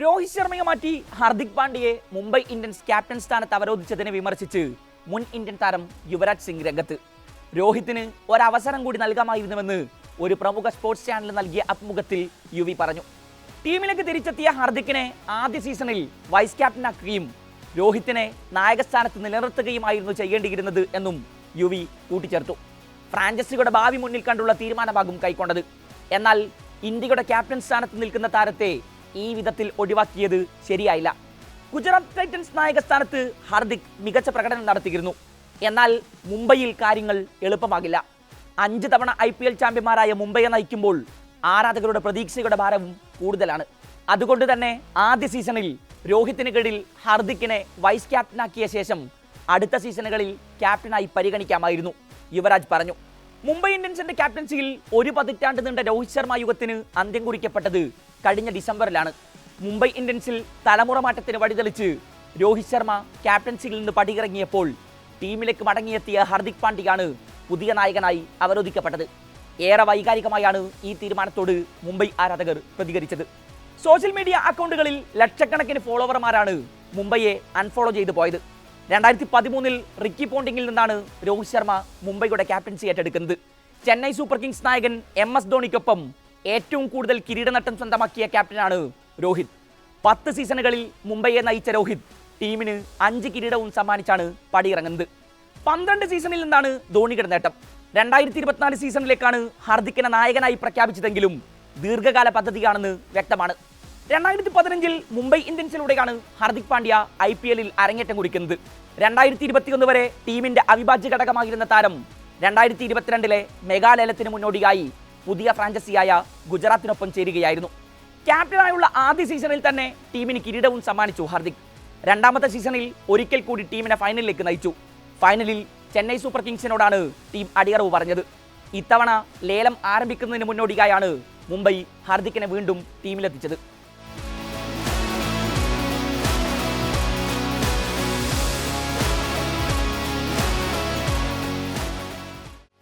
രോഹിത് ശർമ്മയെ മാറ്റി ഹാർദിക് പാണ്ഡ്യയെ മുംബൈ ഇന്ത്യൻസ് ക്യാപ്റ്റൻ സ്ഥാനത്ത് അവരോധിച്ചതിനെ വിമർശിച്ച് മുൻ ഇന്ത്യൻ താരം യുവരാജ് സിംഗ് രംഗത്ത്. രോഹിത്തിന് ഒരവസരം കൂടി നൽകാമായിരുന്നുവെന്ന് ഒരു പ്രമുഖ സ്പോർട്സ് ചാനൽ നൽകിയ അഭിമുഖത്തിൽ യുവി പറഞ്ഞു. ടീമിലേക്ക് തിരിച്ചെത്തിയ ഹാർദിക്കിനെ ആദ്യ സീസണിൽ വൈസ് ക്യാപ്റ്റനാക്കുകയും രോഹിത്തിനെ നായകസ്ഥാനത്ത് നിലനിർത്തുകയുമായിരുന്നു ചെയ്യേണ്ടിയിരുന്നത് എന്നും യുവി കൂട്ടിച്ചേർത്തു. ഫ്രാഞ്ചൈസിയുടെ ഭാവി മുന്നിൽ കണ്ടുള്ള തീരുമാനമാകും കൈക്കൊണ്ടത്. എന്നാൽ ഇന്ത്യയുടെ ക്യാപ്റ്റൻ സ്ഥാനത്ത് നിൽക്കുന്ന താരത്തെ ഈ വിധത്തിൽ ഒഴിവാക്കിയത് ശരിയായില്ല. ഗുജറാത്ത് ടൈറ്റൻസ് നായക സ്ഥാനത്ത് ഹാർദിക് മികച്ച പ്രകടനം നടത്തിയിരുന്നു. എന്നാൽ മുംബൈയിൽ കാര്യങ്ങൾ എളുപ്പമാകില്ല. അഞ്ച് തവണ ഐ പി എൽ ചാമ്പ്യന്മാരായ മുംബൈയെ നയിക്കുമ്പോൾ ആരാധകരുടെ പ്രതീക്ഷയുടെ ഭാരവും കൂടുതലാണ്. അതുകൊണ്ട് തന്നെ ആദ്യ സീസണിൽ രോഹിത്തിന് കീഴിൽ ഹാർദിക്കിനെ വൈസ് ക്യാപ്റ്റനാക്കിയ ശേഷം അടുത്ത സീസണുകളിൽ ക്യാപ്റ്റനായി പരിഗണിക്കാമായിരുന്നു. യുവരാജ് പറഞ്ഞു. മുംബൈ ഇന്ത്യൻസിന്റെ ക്യാപ്റ്റൻസിയിൽ ഒരു പതിറ്റാണ്ട് നീണ്ട രോഹിത് ശർമ്മ യുഗത്തിന് അന്ത്യം കുറിക്കപ്പെട്ടത് കഴിഞ്ഞ ഡിസംബറിലാണ്. മുംബൈ ഇന്ത്യൻസിൽ തലമുറ മാറ്റത്തിന് വഴിതെളിച്ച് രോഹിത് ശർമ്മ ക്യാപ്റ്റൻസിയിൽ നിന്ന് പടിയിറങ്ങിയപ്പോൾ ടീമിലേക്ക് മടങ്ങിയെത്തിയ ഹാർദിക് പാണ്ഡ്യയാണ് പുതിയ നായകനായി അവരോധിക്കപ്പെട്ടത്. ഏറെ വൈകാരികമായാണ് ഈ തീരുമാനത്തോട് മുംബൈ ആരാധകർ പ്രതികരിച്ചത്. സോഷ്യൽ മീഡിയ അക്കൗണ്ടുകളിൽ ലക്ഷക്കണക്കിന് ഫോളോവർമാരാണ് മുംബൈയെ അൺഫോളോ ചെയ്തു പോയത്. രണ്ടായിരത്തി പതിമൂന്നിൽ റിക്കി പോണ്ടിങ്ങിൽ നിന്നാണ് രോഹിത് ശർമ്മ മുംബൈയുടെ ക്യാപ്റ്റൻസി ഏറ്റെടുക്കുന്നത്. ചെന്നൈ സൂപ്പർ കിങ്സ് നായകൻ എം എസ് ധോണിക്കൊപ്പം ഏറ്റവും കൂടുതൽ കിരീടനട്ടം സ്വന്തമാക്കിയ ക്യാപ്റ്റനാണ് രോഹിത്. പത്ത് സീസണുകളിൽ മുംബൈയെ നയിച്ച രോഹിത് ടീമിന് അഞ്ച് കിരീടവും സമ്മാനിച്ചാണ് പടിയിറങ്ങുന്നത്. പന്ത്രണ്ട് സീസണിൽ നിന്നാണ് ധോണിയുടെ നേട്ടം. രണ്ടായിരത്തി ഇരുപത്തിനാല് സീസണിലേക്കാണ് ഹാർദിക്കിനെ നായകനായി പ്രഖ്യാപിച്ചതെങ്കിലും ദീർഘകാല പദ്ധതിയാണെന്ന് വ്യക്തമാണ്. രണ്ടായിരത്തി പതിനഞ്ചിൽ മുംബൈ ഇന്ത്യൻസിലൂടെയാണ് ഹാർദിക് പാണ്ഡ്യ ഐ പി എല്ലിൽ അരങ്ങേറ്റം കുറിക്കുന്നത്. രണ്ടായിരത്തി ഇരുപത്തിയൊന്ന് വരെ ടീമിന്റെ അവിഭാജ്യ ഘടകമായിരുന്ന താരം രണ്ടായിരത്തി ഇരുപത്തിരണ്ടിലെ മെഗാലയലത്തിന് മുന്നോടിയായി പുതിയ ഫ്രാഞ്ചൈസിയായ ഗുജറാത്തിനൊപ്പം ചേരുകയായിരുന്നു. ക്യാപ്റ്റനായുള്ള ആദ്യ സീസണിൽ തന്നെ ടീമിന് കിരീടവും സമ്മാനിച്ചു ഹാർദിക്. രണ്ടാമത്തെ സീസണിൽ ഒരിക്കൽ കൂടി ടീമിനെ ഫൈനലിലേക്ക് നയിച്ചു. ഫൈനലിൽ ചെന്നൈ സൂപ്പർ കിങ്സിനോടാണ് ടീം അടിയറവ് പറഞ്ഞത്. ഇത്തവണ ലേലം ആരംഭിക്കുന്നതിന് മുന്നോടിയായാണ് മുംബൈ ഹാർദിക്കിനെ വീണ്ടും ടീമിലെത്തിച്ചത്.